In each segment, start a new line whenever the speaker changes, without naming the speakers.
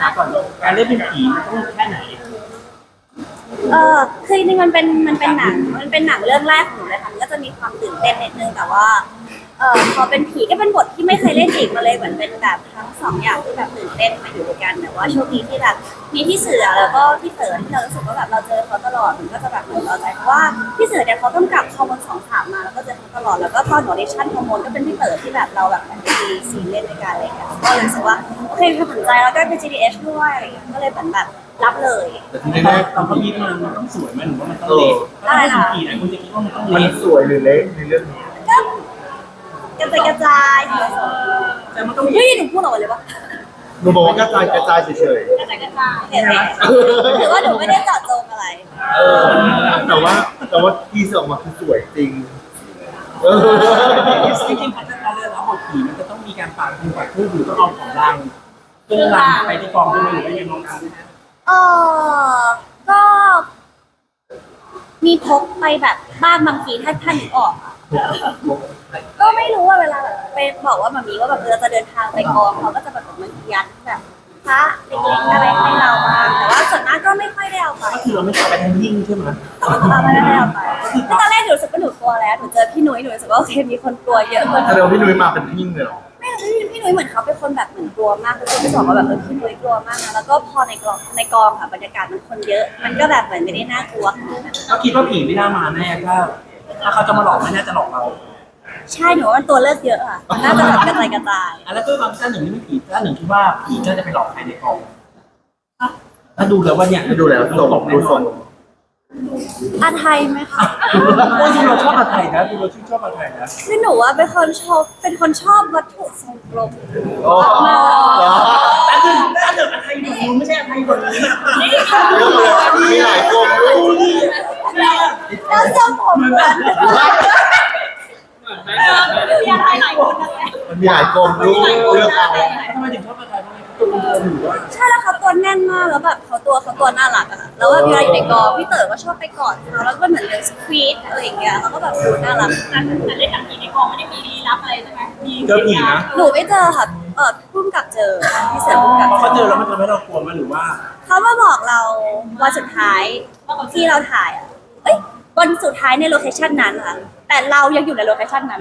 มาก่อนการเล่นเป็นผีมันต้องแค่ไหน
เออคือจริงๆมันเป็นมันเป็นหนัง มันเป็นหนังเรื่องแรกของหนูเลยค่ะมันก็จะมีความตื่นเต้นนิดนึงแต่ว่า เออพอเป็นผีก็เป็นบทที่ไม่เคยเล่นอีกมาเลยเหมือนเป็นแบบทั้งสองอย่างที่แบบตื่นเต้นมาอยู่ด้วยกันแต่ว่าโชคดีที่แบบมีพี่เสือแล้วก็พี่เต๋อที่เรารู้สึกว่าแบบเราเจอเขาตลอดมันก็จะแบบเหมือนเราใจเพราะว่าพี่เสือเนี่ยเขาต้องกลับฮอร์โมนสองสามมาแล้วก็เจอเขาตลอดแล้วก็ตอนหนูออดิชั่นฮอร์โมนก็เป็นพี่เต๋อที่แบบเราแบบมันมีซีนเล่นด้วยกันอะไรอย่างเงี้ยก็เลยรู้สึกว่าโอเคมีความสนใจแล้วก็เป็น GDH ด้วยอะไรอย่างเงี้ยก็เลยเหมือนแบบรับเลย
แต่ทีแรก
ตอนเขาบีบมามันต้องสวยไหมหรือว่ามันต้องเละถ้าเป็นผีหลายคนจะคิดว่ามันต้อง
มัน
เละ
สวยหรือเล็กในเรื่องนี้
ก็ก ระจายกระจาย
แต่มันต้องมี
เฮ้ยหนูพูดออกมาเลยปะ
หนูบอกว่ากระจายกระจายเฉย
กระจายกระจายเห็นไหมถือว่าหนูไม่ได้เจาะจงอะไร
ๆเออแต่ว่าแต่ว่าทีเสือออกมาคือสวยจริงเออ
จริงๆพัฒนาเรื่องแล้วบทผีมันจะต้องมีการปาดทูปาดทูบหรือต้องเอาของรางเครื่องรางไปที่กองด้วยหรือว่ายังไงน้องกัน
เออก็ มีพกไปแบบบ้างบางทีถ้าท่านนึกออกอะ ก็ไม่รู้ว่าเวลาแบบไปบอกว่ามามีว่าแบบเราจะเดินทางไปกองเขาก็จะแบบมันยัดแบบพระเล็กๆอะไรให้เราบ้างแต่ว่าส่วนมากก็ไม่ค่อยได้เอาไป
ก็คือเราไม่ต้องไปทั้งยิ่งใช่ไหม
เราไม่ได้เอาไปคือตอนแรกหนูรู้สึกว่าหนูกลัวแล้วหนูเจอพี่นุ้ยหนูรู้สึกว่าโอเคมีคนกลัวเยอะคน
แสดงว่าพี่นุ้ยมาเป็นพิ้งเลยเหรอ
ไม่รู้พี่พี่นุ้ยเหมือนเขาเป็นคนแบบเหมือนกลัวมากคือพี่บอกว่าแบบเออพี่นุ้ยกลัวมากนะแล้วก็พอในกองในกองค่ะบรรยากาศมันคนเยอะ มันก็แบบเหมือนไม่ได้น่ากลัวขนาดนั้น
ก็คิดว่าผีไม่น่ามาแน่ถ้า ถ้าเขาจะมาหลอกไม่น่าจะหลอกเรา
ใช่หนูว่ามันตัวเลือกเยอะอะมันน่าจะแบบกระจายกระจาย
อะแล้วก็บางท่านหนึ่งนี่ไม่ผีท่านหนึ่งคิดว่าผีน่าจะไปหลอกใครในกองถ้าดูแล้วว่าเนี่ย
ให้ดูแล้วส่ง
ตกแน่
ดู
น
ส่
องน
อาไทยไหมคะ
โอ้ยเราชอบอะไรนะดูเราชื่นชอบอะไรนะ
คือหนูว่าเป็นคนชอบเป็นคนชอบวัตถุทรงกลม
โอ้เหรอ
แต่คือถ้าเกิดอะไรอยู่นู้นไม่ใช่อะไรแบบนี้
มีหลายกลมด้วย
แล้วทรงผมเหมือนมีอะไรหลายคนนะคะ
มันมีหลายกลมด้วยเลือกเอา
ทำไมถึงชอบอะไรเพราะตัวมันหรือว่า
ใช่แล้วเขาตัวแน่นมากแล้วแบบเขาตัวเขาตัวน่ารักอะค่ะแล้วว่าเวลาอยู่ในกองพี่เต๋อก็ชอบไปกอดเขาแล้วก็เหมือนเดินสควีทอะไรอย่างเงี้ยเขาก็แบบดูน่ารัก
แต่เล่นหนังผีในกองไม่ได้มีลี้ลับอะไรใช่ไหมมี
เจอผีนะ
หนูไม่เจอค่ะเออพุ่มกับเจอพี่เสือพุ่มกับ
พอเขาเจอแล้วมันทำให้เรากลัวมั้ยหรือว่า
เขามาบอกเราวันสุดท้ายที่เราถ่ายอะ เอ้ยวันสุดท้ายในโลเคชันนั้นค่ะแต่เรายังอยู่ในโลเคชันนั้น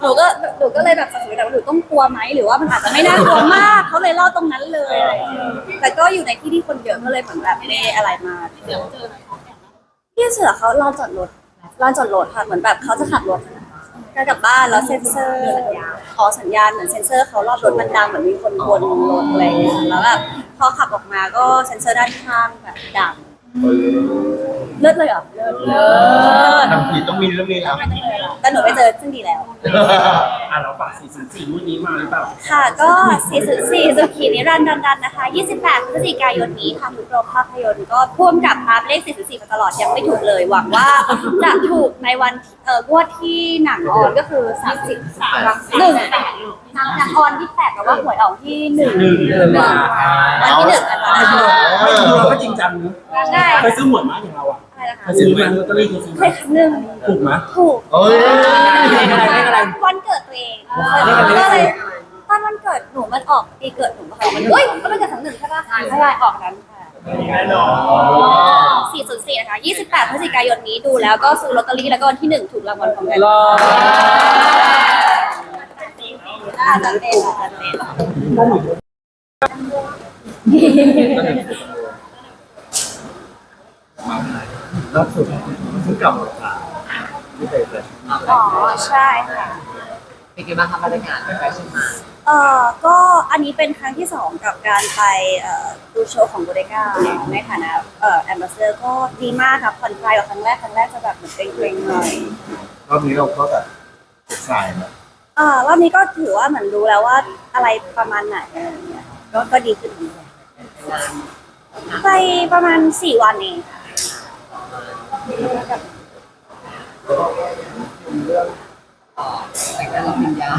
หนูก็หนูก็เลยแบบสับสนว่าหนูต้องกลัวไหมหรือว่ามันอาจจะไม่น่ากลัวมากเขาเลยเล่าตรงนั้นเลยอะไรอย่างเงี้ยแต่ก็อยู่ในที่ที่คนเยอะก็เลยเหมือนแบบไม่ได้อะไรมา
ที่เขาแข่งนะ
พี่เสือเขาลานจอดรถลานจอดรถค่ะเหมือนแบบเขาจะขับรถก็กลับบ้านแล้วเซ็นเซอร์ขอสัญญาณเหมือนเซ็นเซอร์เขารอบรถมันดังเหมือนมีคนวนรถอะไรอย่างเงี้ยแล้วแบบพอขับออกมาก็เซ็นเซอร์ด้านข้างแบบดัง เลิศเลยเหรอเลิศเลิศ
ทำผิดต้องมีเรื่องนี้ครับ
แต่หนูไปเจอซึ่งดีแล้ว
อะเราฝากสี่ศูนย์สี่รุ่นนี้มาหรือเปล่า
ค่ะก็ 404สุขีนิรันดร์ดันๆนะคะ 28พฤศจิกายนนี้ทางทุกโรงภาพยนตร์ก็พ่วงกับภาพเลข 404 มาตลอดยังไม่ถูกเลย หวังว่าจะถูกในวันเอ่องวดที่หนังออนก็คือ 30หนึ่งหนังออนที่แปดแต่ว่าหวยออกที่หนึ่ง
หนึ่งเดือนมา
วันที่หนึ่งอัน
ไม่
นั้น
ดูไม่ดูเราก็จริงจังนะ
ใช่
เคยซื้อหวยมั้ยอย่างเราอะ
ใช่นะคะ
เคยซื้อมั้ยลอตเตอรี่เคยซื้อ
เคยครั้งหนึ่ง
ถูกมั้ย
ถูก
เอ้ย
เลขอะไรเลขอะไร
วันเกิดตัวเอง
เลขอะไร
ก็เลยตอนวันเกิดหนูมันออกปีเกิดหนูค่ะมันเฮ้ยก็มันเกิดสองหนึ่งใช่ปะใช่ออกนั้นค่ะ404นะคะ28พฤศจิกายนนี้ดูแล้วก็ซื้อลอตเตอรี่แล้วก็วันที่หนึ่งถูกรางวัลพร้อมกัน
รอ
อาจารย์เต้นอาจารย์เต้น
ล่าสุดซื้อกลับมาค่ะที่ไปเลย
อ๋อใช่ค่ะ
เป็นไงบ้างคะบรรยากาศแฟชั่นมา
เอ่อก็อันนี้เป็นครั้งที่สองกับการไปเอ่อดูโชว์ของบูเดก้าในฐานะเอ่อแอมบาสเดอร์ก็ดีมากค่ะผ่อนคลายกว่าครั้งแรกครั้งแรกจะแบบเหมือนเกรงๆหน่อย
รอบนี้เราก็แบบสดใสนะ
เอ่อรอบนี้ก็ถือว่าเหมือนรู้แล้วว่าอะไรประมาณไหนอะไรอย่างเงี้ยก็ก็ดีขึ้นไปประมาณสี่วันเองค่ะ
แต่งงานรับปริญญา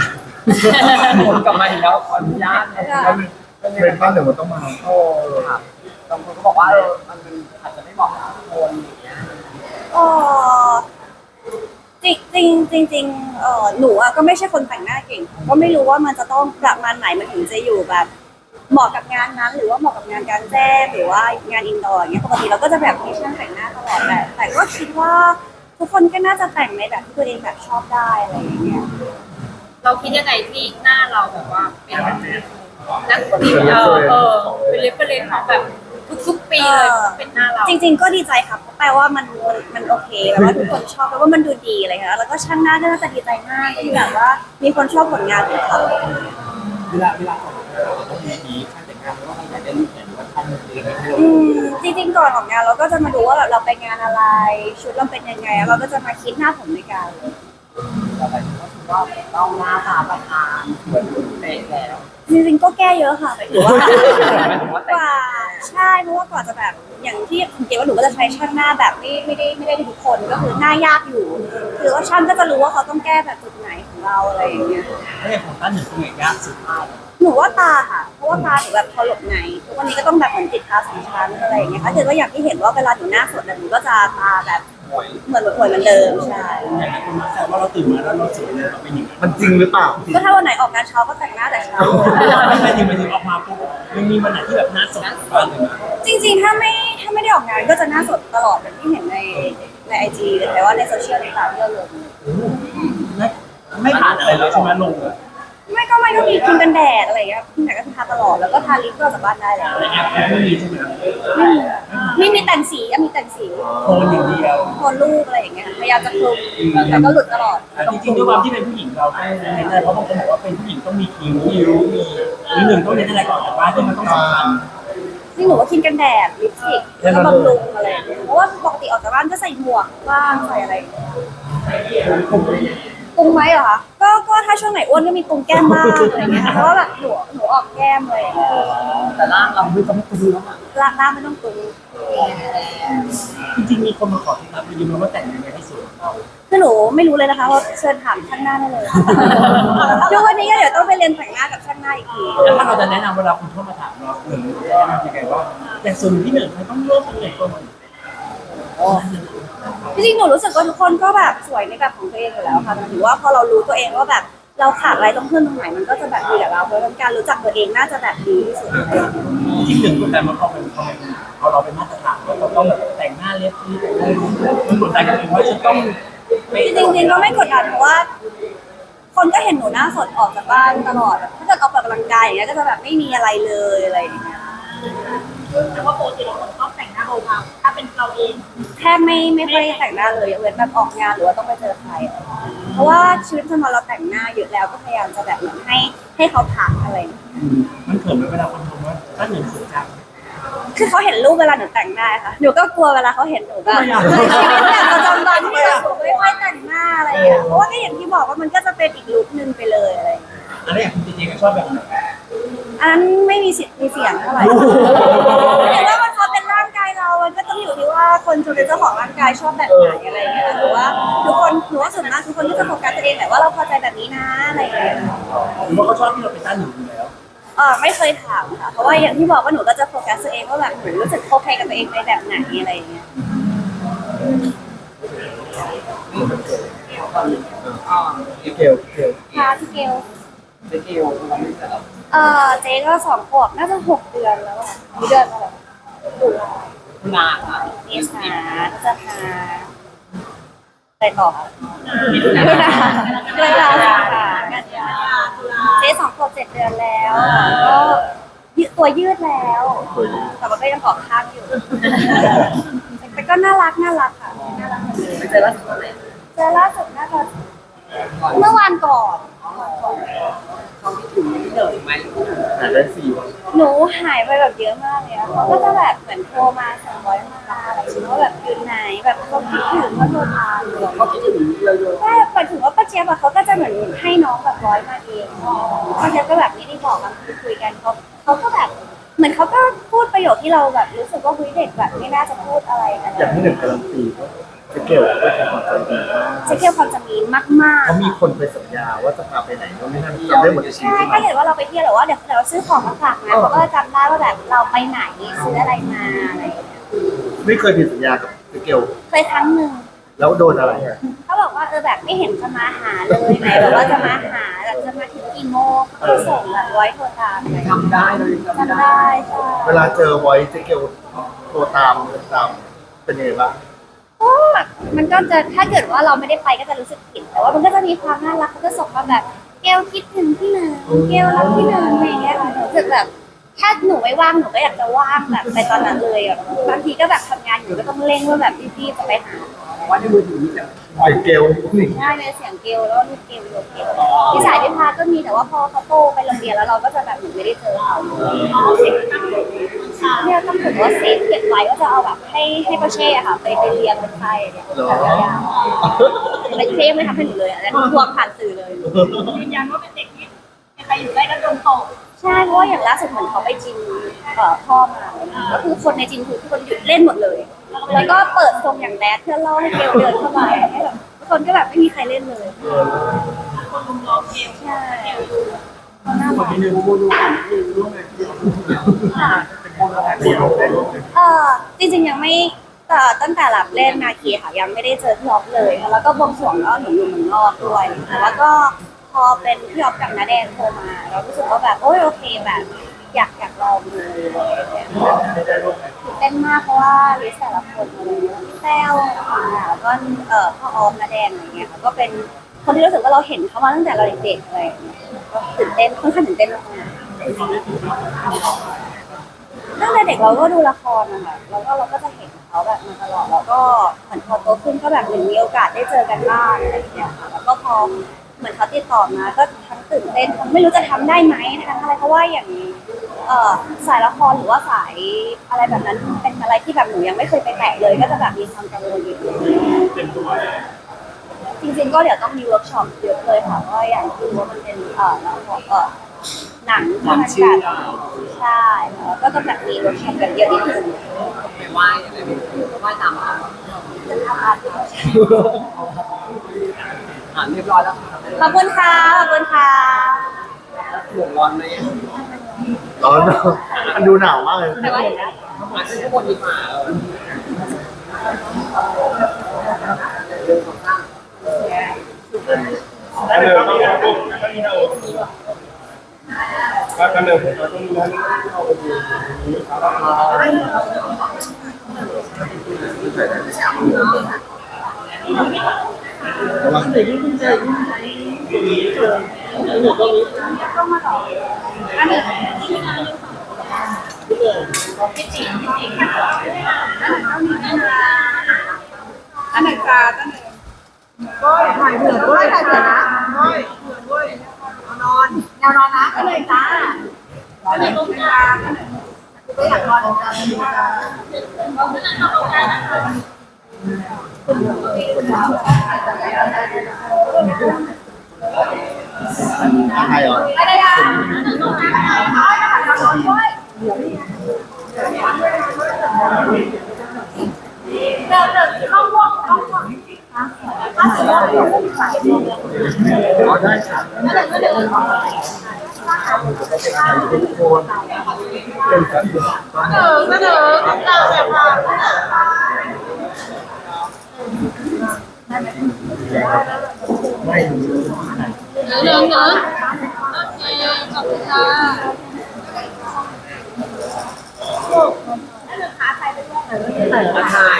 ผมกลับมาอีกแล้วขออนุญาตนะ
เป็นบ้านเดี๋ยวมันต้องมา
โอ้ครับบางคนก็บอกว่าเออมันอาจจะไม่เหมาะกับทุกคนอย่างเงี้ย
เออจริงจริงจริงเออหนูอะก็ไม่ใช่คนแต่งหน้าเก่ง ก็ไม่รู้ว่ามันจะต้องประมาณไหนมันถึงจะอยู่แบบ เหมาะกับงานนั้น หรือว่าเหมาะกับงานกลารแจ้งหรือว่างานอินดอร์อย่างเงี้ยปกติเราก็จะแบบมีช่างแต่งหน้าตลอดแต่แต่ก็คิดว่าทุกคนก็น่าจะแต่งในแบบที่ตัวเองแบบชอบได้อะไรอย่างเงี้ย
เราคิดยังไงที่หน้าเราแบบว่าเป็นนักดนตรีเออเออเป็นเรฟเฟรนซ์ของแบบทุกๆปีเลยเป็นหน้าเรา
จริง ๆ ก็ดีใจค่ะเพราะแปลว่ามันมันมันโอเคแปลว่าทุกคนชอบแปลว่ามันดูดีอะไรเงี้ยแล้วก็ช่างหน้าก็น่าจะดีใจมากที่แบบว่ามีคนชอบผลงานของเขา
เวลาเวลาออกงานเราต้องมีมีช่างแต่งหน้าแล้วก็ใครอยากได้รูปไหนหรือว่าทำอะไรให้เรา
อืมจริงๆก่อนออกงานเราก็จะมาดูว่าแบบเราไปงานอะไร ชุดเราเป็นยังไงแล้วเราก็จะมาคิดหน้าผมด้วยกัน
อะไรก็ถือว่าต้องหน้าตาประธานเหมือนเป๊ะแล้ว
จริงๆก็แก้เยอะค่ะหมายถึงว่า
หมายถึงว่าแต่
กว่า ใช่เพราะว่ากว่าจะแบบอย่างที่สังเกตว่าหนูก็จะใช้ช่างหน้าแบบไม่ไม่ได้ไม่ได้ทุกคนก็คือหน้ายากอยู่คือว่าช่างก็จะรู้ว่าเขาต้องแก้แบบจุดไหนของเราอะไรอย่างเงี้ย
ถ้าอย่างของตั้นหนึ่งตรงไหนยากสุด
หนูว่าตาค่ะ เพราะว่าตาหนูแบบพอหลบในทุกวันนี้ก็ต้องแบบเหมือนติดตาสองชั้นอะไรอย่างเงี้ยถ้าเกิดว่าอย่างที่เห็นว่าเวลาหนูหน้าสดอะหนูก็จะตาแบบเหมือนเหมือนเหมือนเดิมใช่
แต่หลายคนมาแซวว่าเราตื่นมาแล้วเราสวยเลยเราเป็นอย่างนั้น
มันจริงหรือเปล่า
ก็ถ้าวันไหนออกงานเช้าก็แต่งหน้าแต่เช้า
ไม่ถึงไปถึงออกมาปุ๊บ มันมีวันไหนที่แบบหน้าสดบ้างเลยนะ
จริงๆ ถ้าไม่ถ้าไม่ได้ออกงานก็จะหน้าสดตลอดแบบที่เห็นในในไอจีแต่ว่าในโซเชียลต่างๆที่เราลง
ไม่ไม่ผ่านอะไรเลยใช่ไหมลงอะ
ไม่ก็ไม่ก็มีครีมกันแดดอะไรอย่างเงี้ยครีมกันแดดก็ทาตลอดแล้วก็ทาลิปก็ออกจากบ้านได้แล้ว
ในแอปไม่มีใช่ไหม
ไม่มีไม่มีแต่งสีอะมีแต่งสี
โคนอย่างเดียว
โคนรูปอะไรอย่างเงี้ยพยายามจะคลุมแต่ก็หลุดตลอด
จริงๆด้วยความที่เป็นผู้หญิงเราต้องเน้นอะไรเพราะบางคนบอกว่าเป็นผู้หญิงต้องมีคิ้วมีรู้มีนิดหนึ่งต้องเน้นอะไรก่อนแต่ว่าที่มันต้องสำคัญ
นี่หนูว่าครีมกันแดดลิปสติกแล้วก็บำรุงอะไรอย่างเงี้ยเพราะว่าปกติออกจากบ้านก็ใส่หมวกบ้างใส่อะไรอย่างเงี้ยป รุงไหมเหรอคะก็ก็ถ้าช่วงไหนอ้วนก็มีปรุงแก้มบ้างอะไรอย่างเงี้ยเพราะว่าแบบหนูหนูออกแก้มเลยอย่างเงี้ย
แต่ร่างเราไม่ต้องตื้อแล้วอะ
ล้างหน้าไม่ต้องปรุง
จริงๆมีคนมาขอที่รับไปยืมว่าแต่งยังไงให้สวยของเรา
คือหนูไม่รู้เลยนะคะว่าเชิญถามช่างหน้าได้เลยทุกวันนี้ก็เดี๋ยวต้องไปเรียนแต่งหน้ากับช่างหน้าอีกที
แล้วถ้าเราจะแนะนำเวลาคุณเข้ามาถามเราหนึ่งจะแนะนำยังไงว่าแต่ส่วนที่หนึ่งมันต้องเริ่มตรงไหนก่อน
จริงๆหนูรู้สึกว่าทุกคนก็แบบสวยในแบบของตัวเองอยู่แล้วค่ะถือว่าพอเรารู้ตัวเองว่าแบบเราขาดอะไรต้องเพิ่มตรงไหนมันก็จะแบบดีกับเราเพราะฉะนั้นการรู้จักตัวเองน่าจะแบบดีที่สุด
จริงๆหนึ่งแต่มันพอเป็นพอเป็นพอเราเป็นมาตรฐานเราต้องแบบแต่งหน้าเล็บที่แต่งหน้ามันกดดันกันเองว่าจะต้อง
จริงๆก็ไม่กดดันเพราะว่า คนก็เห็นหนูหน้าสดออกจากบ้านตลอด ถ้าเกิดออกไปออกกำลังกายอย่างเงี้ยก็จะแบบไม่มีอะไรเลยอะไรอย่างเงี้ย
แต่ว่าปกติเราชอบแต่งหน้าเบาๆถ้าเป็นเราเอง
แทบไม่ไม่ค่อยแต่งหน้าเลยยกเว้นแบบออกงานหรือว่าต้องไปเจอใครอะไรอย่างเงี้ยเพราะว่าชีวิตประจำวันเราแต่งหน้าเยอะแล้วก็พยายามจะแบบเหมือนให้ให้เขาถามอะไรอย่างเงี้ย
มันเขินไหมเวลาคนชมว่าถ้าหนึ่งสวยจัง
คือเขาเห็นรูปเวลาหนูแต่งหน้าค่ะหนูก็กลัวเวลาเขาเห็นหนูแบบ
ทำไมอะ
ในชีวิตแบบประจำวันที่แบบหนูไม่ค่อยแต่งหน้าอะไรอย่างเงี้ยเพราะว่าก็อย่างที่บอกว่ามันก็จะเป็นอีกลุคนึงไปเลยอะไรอย่างเงี้ย
อันนี้อย่างคุณจริงๆก็ชอบแบบไหน
อันนั้นไม่มีสิทธิ์มีเสียงเท่าไหร่แต่ว่ามันพอเป็นร่างกายเรา มันก็ต้องอยู่ที่ว่าคนจะเป็นเจ้าของร่างกายชอบแบบไหนอะไรอย่างเงี้ยหรือว่าทุกคนหนูว่าส่วนมากทุกคนก็จะโฟกัสตัวเองแหละว่าเราพอใจแบบนี้นะอะไรอย่างเงี้ย
หรือว่าเขาชอบที่เราเป็นต้านหนึ่งอยู่แล้ว
เออไม่เคยถามค่ะเพราะว่าอย่างที่บอกว่าหนูก็จะโฟกัสตัวเองว่าแบบหนูรู้สึกโอเคกับตัวเองในแบบไหนอะไรอย่างเงี้ย
อ่า
เกลเกล
ค่ะพี่เกล
เจ๊เกล เราไม่แต่เรา
เออเจ๊ก็สองขวบน่าจะหกเดือนแล้วอะมีเดือนแล้วเหรตุลา
คุณาค่ะ
เมษาพฤษภาไปต่อค่ะ
มีทุกอย่า
ตุลาตุลากันยาเจ๊สองขวบเจ็ดเดือนแล้วก็ยืดตัวยืดแล้ว แต่ว่าก็ยังเกาะข้างอยู่ แต่ก็น่ารักน่ารักค่ะน่ารักเหมือนเดิม
ไม่เจอล้วสุดเลย
เจอล่าสุดน่าจะเมื่อวานก่อน
เขาคิดถึงที่เดิมไหม
หาได้สี่วัน
หนูหายไปแบบเยอะมากเลยอะเขาก็จะแบบเหมือนโทรมาสั่งร้อยมาอะไรอย่างเงี้ยว่าแบบอยู่ไหนแบบเขาคิดถึงเขาโทรตาม
เขาคิดถึงเยอะ
ก็หมายถึงว่าป้าเจี๊ยบอะเขาก็จะเหมือนให้น้องแบบร้อยมาเองป้าเจี๊ยบก็แบบไม่ได้บอกกันคุยกันเขาเขาก็แบบเหมือนเขาก็พูดประโยคที่เราแบบรู้สึกว่าคุยเด็กแบบไม่น่าจะพูดอะไรกัน
อย่างที่หนึ่งการันตีว่า เจะเกลก็เป็นความใจดีมาก
จะเกี่ยวความจะมีมาก
เขามีคนไปสัญญาว่าจะพาไปไหนก็ไม่นั่นจำได้หมด
ๆ
ชีวิ
ใช่
ต
ถ้าเกิดว่าเราไปเที่ยวหรือว่าเดี๋ยวเดี๋ยวเราซื้อของมาฝากนะเขาก็จะจำได้ว่าแบบเราไปไหนซื้ออะไรมาอะไรอย่างเงี้ย
ไม่เคยผิดสัญญากับเจะเกล
เคยครั้งหนึ่ง
แล้วโดนอะไรอะ
เขาบอกว่าเออแบบไม่เห็นจะมาหาเลยไหนแบบว่าจะมาหาแบบจะมาทิตย์กี่โมงเขาก็ส่งแบบไว้โทรตามเลย
จำได้เลยจำ
จำ
ได้
ได้ใช่
เวลาเจอไว้เจ๊เกลโทรตามเดินตามเป็นยังไงบ้าง
ก็มันก็จะถ้าเกิดว่าเราไม่ได้ไปก็จะรู้สึกผิด แต่ว่ามันก็จะมีความน่ารักเขาจะส่งมาแบบเกลคิดถึงพี่หนึ่งเกลรักพี่หนึ่งอะไรอย่างเงี้ยค่ะหนูรู้สึกแบบถ้าหนูไม่ว่างหนูก็อยากจะว่างแบบไปตอนนั้นเลยอะบางทีก็แบบทำงานอยู่ก็ต้องเร่งว่าแบบรีบๆจะไปหา
ว่าในมือถือมีแต่
ไอ้เกลนี่
ได้เลยเสียงเกลแล้วก็ลูกเกลโยเกลพี่สายพี่พาก็มีแต่ว่าพอเขาโตไปโรงเรียนแล้วเราก็จะแบบเหมือนไม่ได้เจอเขา เนี่ยต้องถือว่าเซฟเก็บไว้ก็จะเอาแบบให้ให้ประเช่อะค่ะ ไปไปเรียนเป็นไทยเนี่ยแต่ละอย่างแต่เช่ไม่ทำให้หนูเลยอันนั้นทวงผ่านสื่อเลย
ยืนยันว่าเป็นเด็กที่ใครอยู่ใกล้ก็โดนตก
ใช่เพราะว่าอย่างล่าสุดเหมือนเขาไปจินเอ่อพ่อมาก็คือคนในจินคือทุกคนหยุดเล่นหมดเลย แล้วก็เปิดทรงอย่างแบดเพื่อล่อให้เกลเดินเข้ามาให้แบบทุกคนก็แบบไม่มีใครเล่นเลย
คนลุมล้อมเกม
ใช่
คนที่หนึ่งพูดดูก่อนที่ร่วมงานที่เป็นคนละเดียว
เออจริงๆยังไม่เอ่ตั้งแต่หลับเล่นนาคีค่ะยังไม่ได้เจอพี่ออฟเลยแล้วก็บวงสรวงก็หนูอยู่เมืองนอกด้วยแล้วก็พอเป็นพี่ออฟกับนาแดงโทรมา เรารู้สึกว่าแบบโอ้ยโอเคแบบ อยากอยากลองดูตื่นเต้นมากเพราะว่าลิสต์แต่ละคนอะไรเงี้ยพี่แต้วค่ะแล้วก็เอ่อพ่อออฟนาแดงอะไรเงี้ยค่ะก็เป็นคนที่รู้สึกว่าเราเห็นเขามาตั้งแต่เราเด็กๆอะไรอย่างเงี้ย ตื่นเต้นค่อนข้างตื่นเต้นมากๆตั้งแต่เด็กเราก็ดูละครนะคะแล้วก็เราก็จะเห็นเขาแบบมาตลอดแล้วก็เหมือนพอโตขึ้นก็แบบเหมือนมีโอกาสได้เจอกันบ้างอะไรอย่างเงี้ยค่ะแล้วก็พอเหมือนเขาติดต่อมาก็ทั้งตื่นเต้นทั้งไม่รู้จะทำได้ไหมทั้งอะไรเพราะว่าอย่างเออสายละครหรือว่าสายอะไรแบบนั้นเป็นอะไรที่แบบหนูยังไม่เคยไปแตะเลย ก็จะแบบมีความกังวลอยู่ จริงๆก็เดี๋ยวต้องมีเวิร์กช็อปเยอะเลยค่ะเพราะว่าอย่างที่รู้ว่ามันเป็นเอ่อละครเอ่อหนังที่มันแบบใช่แล้วก็ต้องแบบมีเวิร์กช็อปกันเยอะนิดนึง
ไปไหว้อะไรไปไหว้ตามเขาอ่านเรียบร้อยแล้วค่ะ
ขอบคุณค่ะขอบคุณค่ะ
หลงร้อนไหม
ร้อนเนอะมันดูหนาวมากเลย
แต่ว่าเห็นได้
มาขึ้นข้างบนดีกว่าเออเดินของข้าง
แล้วเดินต้องมาปุ๊บแล้วก็นี่นะโอ้แล้วก็เดินผมก็ต้องนั่งเข้าไปดู
ระวัง
อันไหนจ้าอันไหน ก้อยถ่ายเหมือนก้อยถ่ายเหมือนนะก้อยเหมือนก้อยนอนแนวนอนนะก็เลยจ้าก็เลยก้มจ้าก็อยากนอนจ้า
ใครเหรออ๋อได้ค่ะทุกคนเป็น กัน
เออเสนอเราแบบว่า
ไม่รู้
เหลืองเหลืองโอเคขอบคุณค่ะ
มาถ่าย